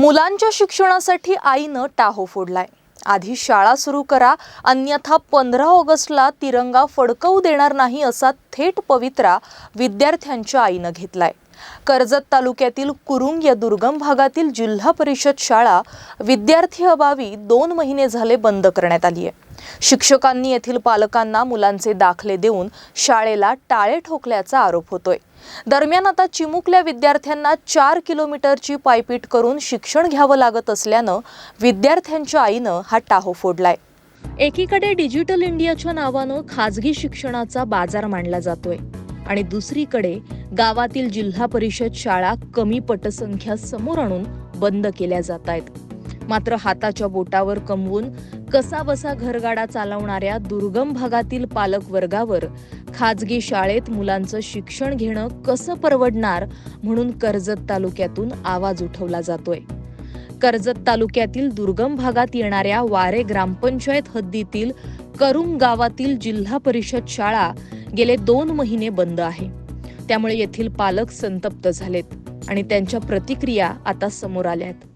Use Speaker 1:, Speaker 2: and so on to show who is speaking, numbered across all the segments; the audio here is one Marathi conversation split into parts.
Speaker 1: मुलांच्या शिक्षणासाठी आईनं टाहो फोडलाय. आधी शाळा सुरू करा अन्यथा पंधरा ऑगस्टला तिरंगा फडकवू देणार नाही असा थेट पवित्रा विद्यार्थ्यांच्या आईनं घेतलाय. कर्जत तालुक्यातील कुरुंग या दुर्गम भागातील जिल्हा परिषद शाळा विद्यार्थी अभावी दोन महिने झाले बंद करण्यात आली आहे. शिक्षकांनी येथील पालकांना मुलांचे दाखले देऊन शाळेला टाळे ठोकल्याचा आरोप होतोय. दरम्यान आता चिमुकल्या विद्यार्थ्यांना चार किलोमीटरची पायपीट करून शिक्षण घ्यावं लागत असल्यानं विद्यार्थ्यांच्या आईनं हा टाहो फोडलाय. एकीकडे डिजिटल इंडियाच्या नावानं खाजगी शिक्षणाचा बाजार मांडला जातोय. आणि दुसरीकडे गावातील जिल्हा परिषद शाळा कमी पटसंख्या समोर आणून बंद केल्या जात आहेत. मात्र हाताच्या बोटावर कमवून कसा बसा घरगाडा चालवणाऱ्या दुर्गम भागातील पालक वर्गावर खाजगी शाळेत मुलांचं शिक्षण घेणं कसं परवडणार म्हणून कर्जत तालुक्यातून आवाज उठवला जातोय. कर्जत तालुक्यातील दुर्गम भागात येणाऱ्या वारे ग्रामपंचायत हद्दीतील करुंग गावातील जिल्हा परिषद शाळा गेले दोन महिने बंद आहे. त्यामुळे येथील पालक संतप्त झालेत आणि त्यांच्या प्रतिक्रिया आता समोर आल्यात.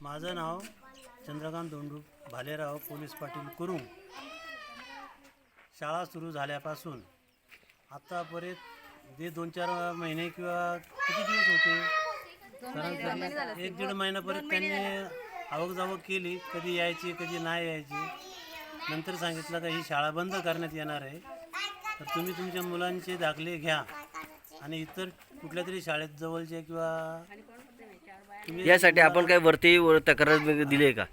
Speaker 2: माझं नाव चंद्रकांत दोंडू भालेराव पोलीस पाटील कुरुंग. शाळा सुरू झाल्यापासून आत्तापर्यंत जे दोन चार महिने किंवा किती दिवस होते सरासरी एक दीड महिन्यापर्यंत त्यांनी आवक जावक केली कधी यायची कधी नाही यायची. नंतर सांगितलं का ही शाळा बंद करण्यात येणार आहे. तर तुम्ही तुमच्या मुलांचे दाखले घ्या. आणि इतर कुठल्या तरी शाळेत जवळचे किंवा तुम्ही
Speaker 3: यासाठी आपण काय वरती वर तक्रार वगैरे दिली आहे का?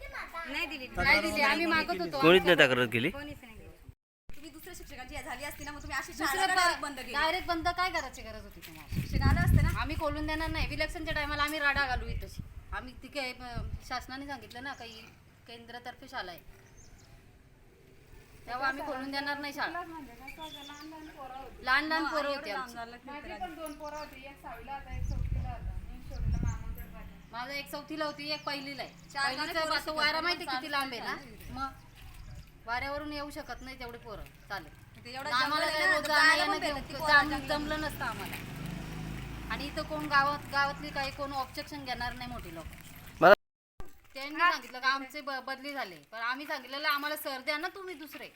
Speaker 4: नाही दिली. नाही दिली. आम्ही मागत होतो.
Speaker 3: कोणीच नाही तक्रार केली?
Speaker 4: कोणीच नाही दिली.
Speaker 5: तुम्ही दुसऱ्या शिक्षकांची झाली असती ना मग तुम्ही अशी
Speaker 4: दुसरं
Speaker 5: शाळा direct बंद केली.
Speaker 4: डायरेक्ट बंद काय करायची गरज होती तुम्हाला?
Speaker 5: शिक्षण आलं असतं ना?
Speaker 4: आम्ही खोलून देणार नाही. विलक्षणच्या टायमाला आम्ही राडा घालू तशी आम्ही तिथे अं, शासनाने सांगितलं ना काही केंद्रातर्फे शाळा आहे. तेव्हा आम्ही खोलून देणार नाही शाळा. लहान लहान पोरं होती. आमची. माझं एक चौथीला होती. एक पहिलीला आहे.
Speaker 5: चार गाणे
Speaker 4: पहिलीचं
Speaker 5: पोरं
Speaker 4: आता वारा माहिती किती लांब आहे ना? मग वाऱ्यावरून येऊ शकत नाही तेवढे पोरं. चालेल. आम्हाला
Speaker 5: जमलं
Speaker 4: काय रोज
Speaker 5: जायला
Speaker 4: जमलं नसतं आम्हाला. आणि इथं कोण गावात गावातली काही कोण ऑब्जेक्शन घेणार नाही मोठी लोक. त्यांनी सांगितलं का आमचे ब- बदली झाले. पण आम्ही सांगितलेलं आम्हाला सर द्या ना तुम्ही दुसरे.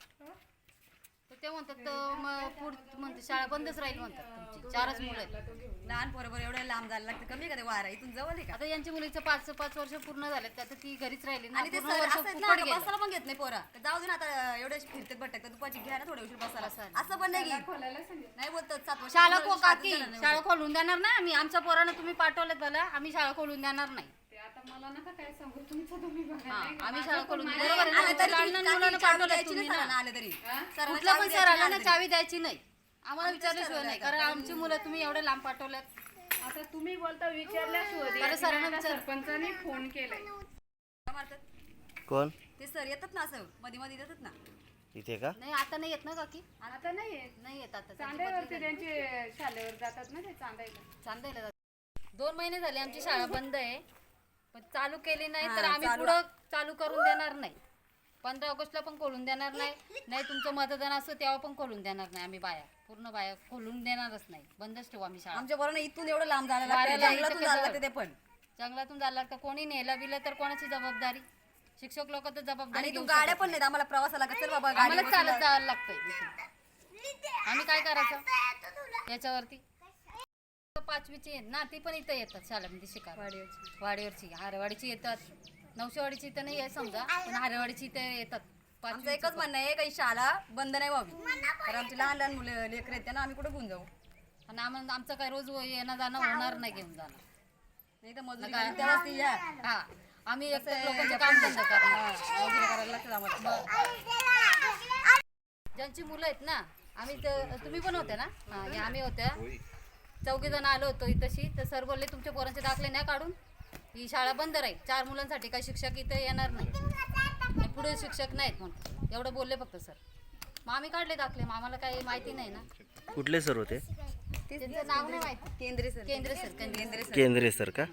Speaker 4: तर ते म्हणतात तर मग पुढ म्हणते शाळा बंदच राहील म्हणतात तुमची. चारच मुलं आहेत.
Speaker 5: लहान पोरं बरं एवढं लांब जायला लागतं. कमी आहे का ते वारा? इथून जवळ आहे का?
Speaker 4: आता यांच्या मुलीचं पाच पाच वर्ष पूर्ण झाले तर ती घरीच राहिली ना
Speaker 5: आणि ते
Speaker 4: पूर्ण
Speaker 5: सर
Speaker 4: वर्ष
Speaker 5: असं आहेत ना
Speaker 4: फुकट
Speaker 5: आता
Speaker 4: गेलं.
Speaker 5: बसायला पण घेत नाही पोरं. तर जाऊ दे ना आता एवढे फिरतात भटकतात. दुपारची घ्या ना थोडे उशीर बसायला.
Speaker 4: बसायला.
Speaker 5: असं पण नाही घेत नाही बोलतात सात वर्ष
Speaker 4: शाळा को काकी. शाळा खोलून देणार नाही आम्ही. आमच्या पोरानं तुम्ही पाठवलेत मला आम्ही शाळा खोलून देणार नाही. आम्ही शाळा खोलून देऊ. बरोबर आहे ना?
Speaker 5: आलं तरी
Speaker 4: लहान
Speaker 5: तुम्ही
Speaker 4: लहान मुलांना
Speaker 5: काकी चावी द्यायची
Speaker 4: तुम्ही
Speaker 5: नाही
Speaker 4: ना.
Speaker 5: सरांना. आलं तरी. सरांना
Speaker 4: कुठलं पण
Speaker 5: चावी
Speaker 4: सर
Speaker 5: द्यायची
Speaker 4: आलं ना
Speaker 5: नाही
Speaker 4: चावी द्यायची नाही. आम्हाला विचारल्याशिवाय नाही कारण आमची मुलं तुम्ही एवढे लांब पाठवल्यात.
Speaker 6: आता तुम्ही बोलता विचारल्याशिवाय
Speaker 4: बरं सरांना
Speaker 6: आता
Speaker 4: विचार.
Speaker 6: सरपंचाने फोन केलाय.
Speaker 5: का मारतात?
Speaker 3: कोण?
Speaker 5: ते सर येतात ना असं मध्ये मध्ये येतात ना.
Speaker 3: इथे का?
Speaker 4: नाही आता नाही येत ना काकी.
Speaker 6: आता नाही येत.
Speaker 4: नाही येत आता. त्यांची
Speaker 6: चांद्यावरती
Speaker 4: बदली झाली.
Speaker 6: त्यांचे शाळेवर जातात ना ते चांदायला
Speaker 4: चांदायला जातात. दोन महिने झाले आमची शाळा बंद आहे. पण चालू केली नाही तर
Speaker 5: हा,
Speaker 4: आम्ही
Speaker 5: चालू-
Speaker 4: पुढं चालू करून देणार नाही. पंधरा ऑगस्टला पण खोलून देणार नाही. नाही तुमचं मतदान असतं तेव्हा पण खोलून देणार नाही आम्ही बाया. पूर्ण बाया खोलून देणारच नाही. बंदच ठेवू आम्ही शाळा.
Speaker 5: आमच्या पोरांना इथून एवढं लांब जायला लागतं
Speaker 4: वाऱ्याला
Speaker 5: जंगलातून
Speaker 4: इथं
Speaker 5: जायला लागतं ते पण.
Speaker 4: जंगलातून जायला लागतं. कोणी नेलं बिलं तर कोणाची जबाबदारी? शिक्षक लोक तर जबाबदारी
Speaker 5: आणि तू
Speaker 4: घेऊ
Speaker 5: गाड्या पण नाहीत आम्हाला प्रवासाला चल बाबा
Speaker 4: नाही. आम्हाला चालत जायला लागतंय. आम्ही काय करायचं? याच्यावरती? पाचवीची आहेत ना ती पण इथं येतात शाळेमध्ये शिकायला. वाडीवरची. वाडीवरची हारवाडीची येतात. नवशेवाडीची इथं नाही आहे समजा पण हारवाडीची इथं येतात.
Speaker 5: आमचं एकच म्हणणं आहे काही शाळा बंद नाही व्हावी. तर आमची लहान लहान मुलं लेकर आहेत त्यांना आम्ही कुठे घेऊन जाऊ?
Speaker 4: आणि आम्हाला आमचं काय रोज येणं जाणं होणार नाही घेऊन जाणं.
Speaker 5: नाही तर मजुरी करून तेव्हाच ती या.
Speaker 4: हा. आम्ही एक लोकांचं काम धंदा करणार.
Speaker 5: मजुरी करायला लागतं आम्हाला.
Speaker 4: ज्यांची मुलं आहेत ना आम्ही तुम्ही पण होते ना? हा या आम्ही होत्या. चौघी जण आलो होतो इथंशी. तर सर बोलले तुमच्या पोरांचे दाखले नाही काढून. ही शाळा बंद राहील. चार मुलांसाठी काही शिक्षक इथे येणार नाही. पुढे शिक्षक नाहीत म्हणून. एवढं बोलले फक्त सर. मग आम्ही काढले दाखले. मग आम्हाला काही माहिती नाही ना.
Speaker 3: कुठले सर होते?
Speaker 4: त्यांचं नाव नाही माहिती.
Speaker 5: केंद्रीय सर.
Speaker 4: केंद्र सर. केंद्र सर
Speaker 3: केंद्रीय सर का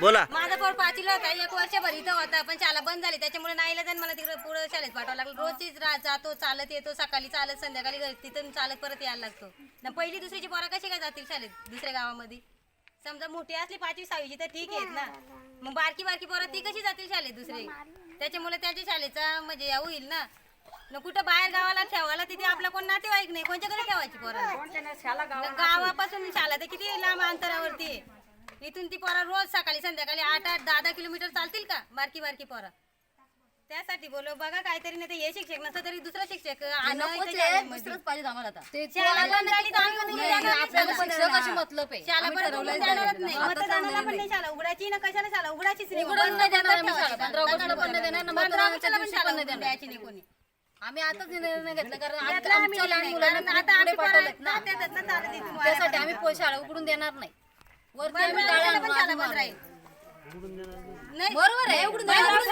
Speaker 3: बोला.
Speaker 7: माझा पोर पाचीला होता. एक वर्षभर इथं होता पण शाळा बंद झाली. त्याच्यामुळे नाही जाऊन मला तिकडे पुढे शाळेत पाठवावं लागलं. रोजचीच रा जातो चालत येतो सकाळी चालत संध्याकाळी घरी. तिथून चालत परत यायला लागतो. ना पहिली दुसरीची पोरं कशी काय जातील शाळेत दुसऱ्या गावामध्ये? समजा मोठी असली पाचवी सहावीची तर ठीक आहेत ना. मग बारकी बारकी पोरं ती कशी जातील शाळेत दुसरे? त्याच्यामुळे त्याच्या शाळेचा म्हणजे हे होईल ना. न कुठं बाहेर गावाला ठेवायला तिथे आपला कोण नातेवाईक नाही. कोणच्याकडे ठेवायची पोरांना गावापासून शाळा तर किती लांब अंतरावरती आहे. इथून ती पोरा रोज सकाळी संध्याकाळी आठ आठ दहा दहा किलोमीटर चालतील का? बारकी बारकी पोरा. त्यासाठी बोलो बघा काहीतरी नाही तर हे शिक्षक नसतं तरी दुसरा शिक्षक. आणा इथे
Speaker 4: नकोच आहे,
Speaker 7: शाळेमध्ये.
Speaker 4: दुसरंच पाहिजे आम्हाला आता. ते
Speaker 7: शाळा बंद झाली तर आम्ही उघडून
Speaker 4: नाही,
Speaker 7: जाणार? नाही.
Speaker 4: आपल्याला शिक्षक अशी मतलब आहे.
Speaker 7: शाळा
Speaker 4: आम्ही
Speaker 7: परत
Speaker 4: ठरवलंय
Speaker 7: उघडून जाणारच
Speaker 4: जाणार
Speaker 7: नाही.
Speaker 4: आता
Speaker 7: मतदानाला
Speaker 4: चालणार
Speaker 7: पण नाही शाळा उघडायची ना कशाला शाळा? उघडायचीच नाही.
Speaker 4: उघडून नाही
Speaker 7: बंद
Speaker 4: देणार आम्ही
Speaker 7: ठेवायची.
Speaker 4: शाळा. पंधरा ऑगस्टला पण नाही देणार,
Speaker 7: पंधरा
Speaker 4: पंधरा
Speaker 7: ऑगस्टला पण
Speaker 4: दिवशी
Speaker 7: शाळा
Speaker 4: पण नाही
Speaker 7: उघडून
Speaker 4: देणार.
Speaker 7: द्यायची नाही कोणी.
Speaker 4: आम्ही आताच निर्णय घेतला कारण
Speaker 7: घेतला
Speaker 4: आता
Speaker 7: आम्ही
Speaker 4: आमच्या लहान
Speaker 7: निर्णय.
Speaker 4: मुलांना
Speaker 7: कारण आता
Speaker 4: पुढे
Speaker 7: आमची पोरं
Speaker 4: ना.
Speaker 7: जात येतात ना चालत इथून वाया
Speaker 4: त्यासाठी आम्ही पो- शाळा उघडून देणार नाही. वरती आम्ही टाळ्या
Speaker 7: नाही
Speaker 4: बरोबर आहे उघडून
Speaker 7: उघडून.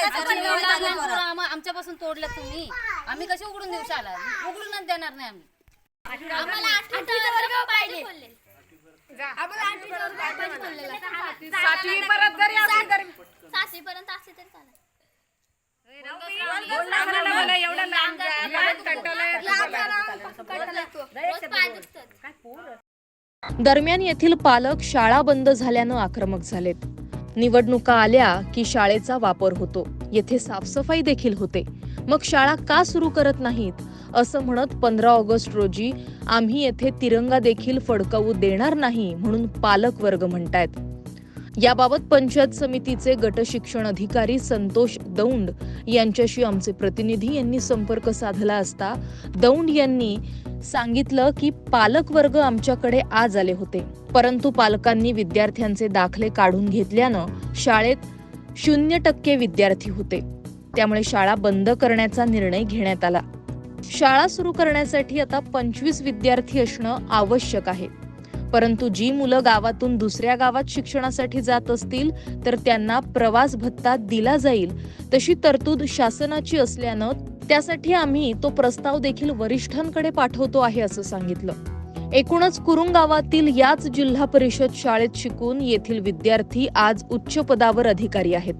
Speaker 7: कसं पोरं?
Speaker 4: आम्हा- आमच्यापासून तोडल्यात तुम्ही आम्ही कशी उघडून देऊ शाळा उघडूनच देणार नाही आम्ही
Speaker 6: सातवी परत जरी असली तरी
Speaker 8: सातवीपर्यंत असते तरी चालेल
Speaker 6: आम्हाला मला एवढं लांब जा परत कंटाळा येतो.
Speaker 8: रोज पाय दुखतात
Speaker 1: दरम्यान येथील पालक शाळा बंद झाल्यानं आक्रमक झालेत. निवडणुका आल्या की शाळेचा वापर होतो. येथे साफसफाई देखील होते. मग शाळा का सुरू करत नाहीत? असं म्हणत पंधरा ऑगस्ट रोजी आम्ही येथे तिरंगा देखील फडकवू देणार नाही म्हणून पालक वर्ग म्हणतायत. याबाबत पंचायत समितीचे गट शिक्षण अधिकारी संतोष दौंड यांच्याशी आमचे प्रतिनिधी यांनी संपर्क साधला असता दौंड यांनी सांगितलं की पालक वर्ग आमच्याकडे आज आले होते. परंतु पालकांनी विद्यार्थ्यांचे दाखले काढून घेतल्यानं शाळेत शून्य टक्के विद्यार्थी होते. त्यामुळे शाळा बंद करण्याचा निर्णय घेण्यात आला. शाळा सुरू करण्यासाठी आता पंचवीस विद्यार्थी असणं आवश्यक आहे. परंतु जी मुलं गावातून दुसऱ्या गावात शिक्षणासाठी जात असतील तर त्यांना प्रवास भत्ता दिला जाईल. तशी तरतूद शासनाची असल्यानं त्यासाठी आम्ही तो प्रस्ताव देखील वरिष्ठांकडे पाठवतो आहे असं सांगितलं. एकूणच कुरुंग गावातील याच जिल्हा परिषद शाळेत शिकून येथील विद्यार्थी आज उच्च पदावर अधिकारी आहेत.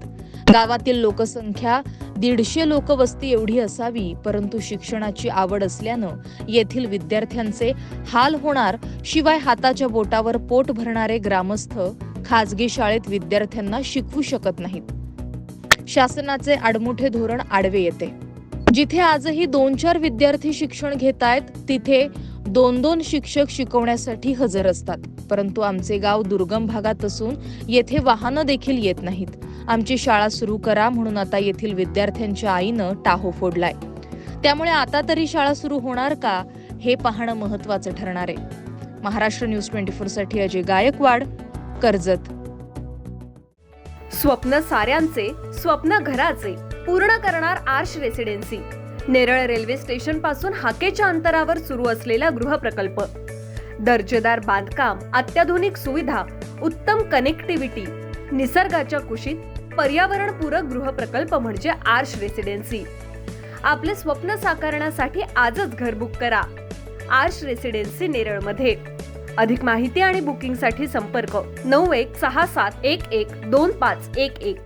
Speaker 1: गावातील लोकसंख्या दीडशे लोकवस्ती एवढी असावी परंतु शिक्षणाची आवड असल्यानं येथील विद्यार्थ्यांचे हाल होणार शिवाय हाताच्या बोटावर पोट भरणारे ग्रामस्थ खाजगी शाळेत विद्यार्थ्यांना शिकवू शकत नाहीत. शासनाचे आडमुठे धोरण आडवे येते. जिथे आजही दोन चार विद्यार्थी शिक्षण घेत आहेत तिथे दोन दोन शिक्षक शिकवण्यासाठी हजर असतात. परंतु आमचे गाव दुर्गम भागात असून येथे वाहनं देखील येत नाहीत. आमची शाळा सुरू करा म्हणून आता येथील विद्यार्थ्यांच्या आईनं टाहो फोडलाय. त्यामुळे आता तरी शाळा सुरू होणार का हे पाहणं महत्वाचं ठरणार आहे. महाराष्ट्र न्यूज ट्वेंटी फोरसाठी अजय गायकवाड कर्जत.
Speaker 9: स्वप्न साऱ्यांचे स्वप्न घराचे पूर्ण करणार आर्श रेसिडेन्सी. नेरळ रेल्वे स्टेशनपासून हाकेच्या अंतरावर सुरू असलेला गृहप्रकल्प. दर्जेदार बांधकाम अत्याधुनिक सुविधा उत्तम कनेक्टिव्हिटी निसर्गाच्या कुशीत पर्यावरणपूरक गृहप्रकल्प म्हणजे आर्श रेसिडेन्सी. आपले स्वप्न साकारण्यासाठी आजच घर बुक करा. आर्श रेसिडेन्सी नेरळमध्ये. अधिक माहिती आणि बुकिंगसाठी संपर्क नऊ एक सहा सात एक एक दोन पाच एक एक.